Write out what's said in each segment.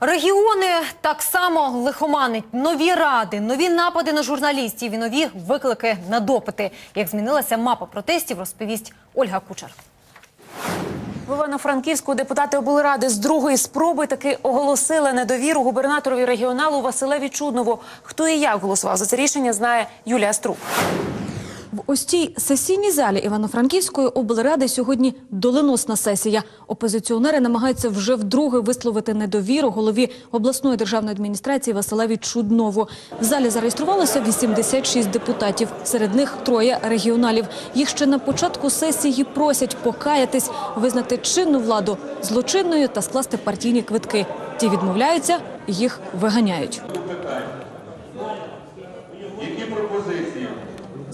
Регіони так само лихоманить нові ради, нові напади на журналістів і нові виклики на допити. Як змінилася мапа протестів, розповість Ольга Кучер. В Івано-Франківську депутати облради з другої спроби таки оголосили недовіру губернаторові регіоналу Василеві Чуднову. Хто і як голосував за це рішення, знає Юлія Струк. В ось цій сесійній залі Івано-Франківської облради сьогодні доленосна сесія. Опозиціонери намагаються вже вдруге висловити недовіру голові обласної державної адміністрації Василеві Чуднову. В залі зареєструвалося 86 депутатів. Серед них троє регіоналів. Їх ще на початку сесії просять покаятись, визнати чинну владу злочинною та скласти партійні квитки. Ті відмовляються, їх виганяють.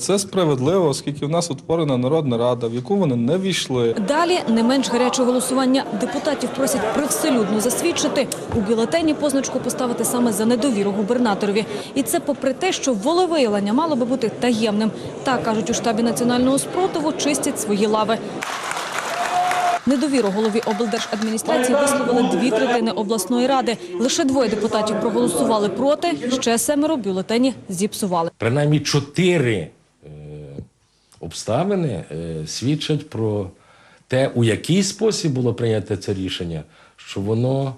Це справедливо, оскільки в нас утворена народна рада, в яку вони не війшли. Далі не менш гаряче голосування. Депутатів просять привселюдно засвідчити у бюлетені позначку поставити саме за недовіру губернаторові. І це попри те, що волевиявлення мало би бути таємним. Так кажуть у штабі національного спротиву, чистять свої лави. Недовіру голові облдержадміністрації висловили дві третини обласної ради. Лише двоє депутатів проголосували проти. Ще семеро бюлетені зіпсували. принаймні чотири обставини е, свідчать про те, у який спосіб було прийнято це рішення, що воно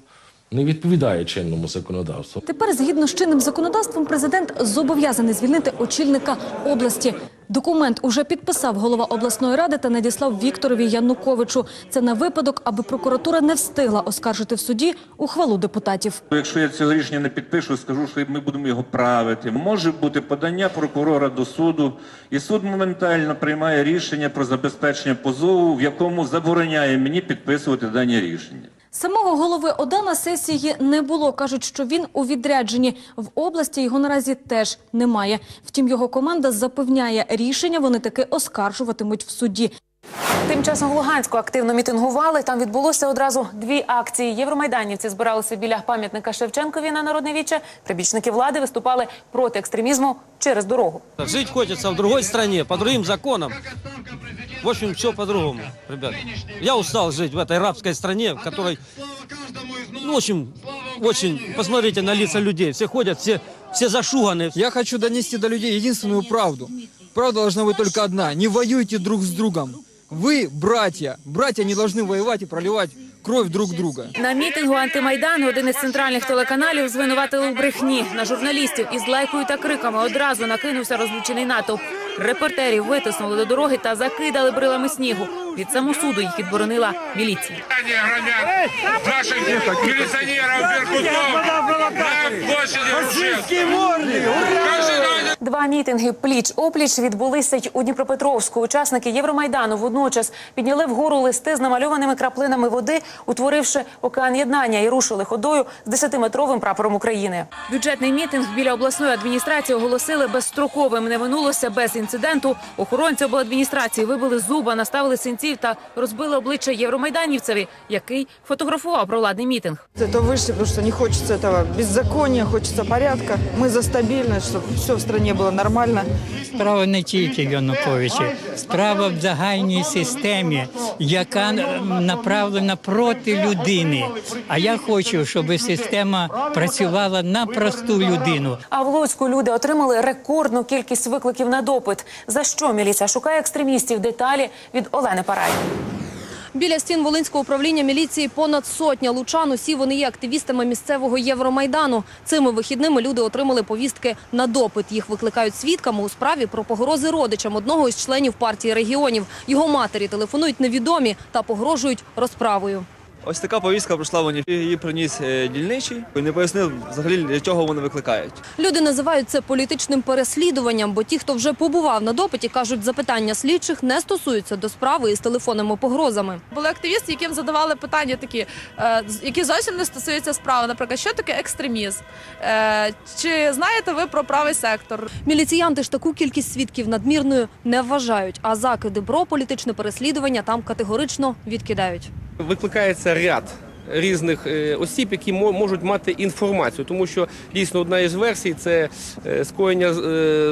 не відповідає чинному законодавству. Тепер, згідно з чинним законодавством, президент зобов'язаний звільнити очільника області. Документ уже підписав голова обласної ради та надіслав Вікторові Януковичу. Це на випадок, аби прокуратура не встигла оскаржити в суді ухвалу депутатів. Якщо я цього рішення не підпишу, скажу, що ми будемо його правити. Може бути подання прокурора до суду, і суд моментально приймає рішення про забезпечення позову, в якому забороняє мені підписувати дані рішення. Самого голови ОДА на сесії не було. Кажуть, що він у відрядженні. В області його наразі теж немає. Втім, його команда запевняє, рішення вони таки оскаржуватимуть в суді. Тим часом в Луганську активно мітингували. Там відбулося одразу дві акції. Євромайданівці збиралися біля пам'ятника Шевченкові на народне віче. Прибічники влади виступали проти екстремізму через дорогу. Жить хочется в другой стране, по другим законам. В общем, все по-другому, ребят. Я устал жить в этой рабской стране, в которой, ну, в общем, очень, посмотрите на лица людей. Все ходят, все, все зашуганы. Я хочу донести до людей единственную правду. Правда должна быть только одна. Не воюйте друг с другом. Вы, братья, братья не должны воевать и проливать кровь друг друга. На мітингу антимайдану один із центральних телеканалів звинуватили у брехні на журналістів із лайкою та криками одразу накинувся розлючений натовп. Репортерів витиснули до дороги та закидали брилами снігу. Від самосуду їх відборонила міліція. Наших міліціонерів Беркутов на площади Рушевской. Каждый день Два мітинги пліч опліч відбулися й у Дніпропетровську. Учасники Євромайдану водночас підняли вгору листи з намальованими краплинами води, утворивши океан єднання і рушили ходою з 10-метровим прапором України. Бюджетний мітинг біля обласної адміністрації оголосили безстроковим. Не минулося без інциденту. Охоронці обладміністрації вибили зуба, наставили синців та розбили обличчя євромайданівцеві, який фотографував провладний мітинг. Это вышли, потому что не хочется этого беззакония, хочется порядка. Мы за стабильность, чтобы все в країні стране было нормально. Справа не тільки в Януковичі, справа в загальній системі, яка направлена проти людини. А я хочу, щоб система працювала на просту людину. А в Луцьку люди отримали рекордну кількість викликів на допит. За що міліція шукає екстремістів? Деталі від Олени Парай. Біля стін Волинського управління міліції понад сотня лучан. Усі вони є активістами місцевого Євромайдану. Цими вихідними люди отримали повістки на допит. Їх викликають свідками у справі про погрози родичам одного із членів партії регіонів. Його матері телефонують невідомі та погрожують розправою. Ось така повістка прийшла мені. Її приніс е, дільничий і не пояснив взагалі для чого вони викликають. Люди називають це політичним переслідуванням, бо ті, хто вже побував на допиті, кажуть, запитання слідчих не стосуються до справи із телефонними погрозами. Були активісти, яким задавали питання такі, е, які зовсім не стосуються справи. Наприклад, що таке екстремізм? Е, Чи знаєте ви про правий сектор? Міліціянти ж таку кількість свідків надмірною не вважають, а закиди про політичне переслідування там категорично відкидають. Викликається ряд різних е, осіб, які мо- можуть мати інформацію, тому що дійсно одна із версій це е, скоєння е,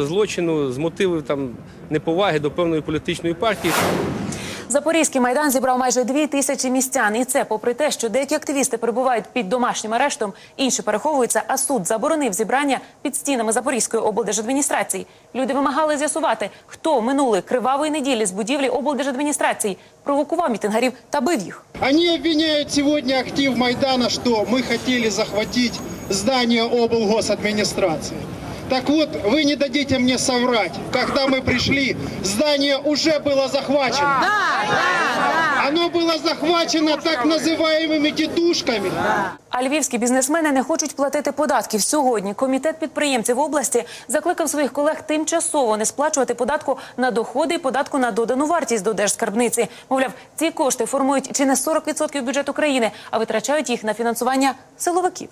злочину з мотивів там неповаги до певної політичної партії. Запорізький майдан зібрав майже дві тисячі містян, і це попри те, що деякі активісти перебувають під домашнім арештом, інші переховуються. А суд заборонив зібрання під стінами Запорізької облдержадміністрації. Люди вимагали з'ясувати, хто минулої кривавої неділі з будівлі облдержадміністрації провокував мітингарів та бив їх. Они обвиняют сегодня актив Майдана, что мы хотели захватить здание облгосадминистрации. Так вот, вы не дадите мне соврать. Когда мы пришли, здание уже было захвачено. Оно было захвачено так называемыми тетушками. А львівські бізнесмени не хочуть платити податків. Сьогодні комітет підприємців області закликав своїх колег тимчасово не сплачувати податку на доходи і податку на додану вартість до держскарбниці. Мовляв, ці кошти формують чи не 40% бюджету країни, а витрачають їх на фінансування силовиків.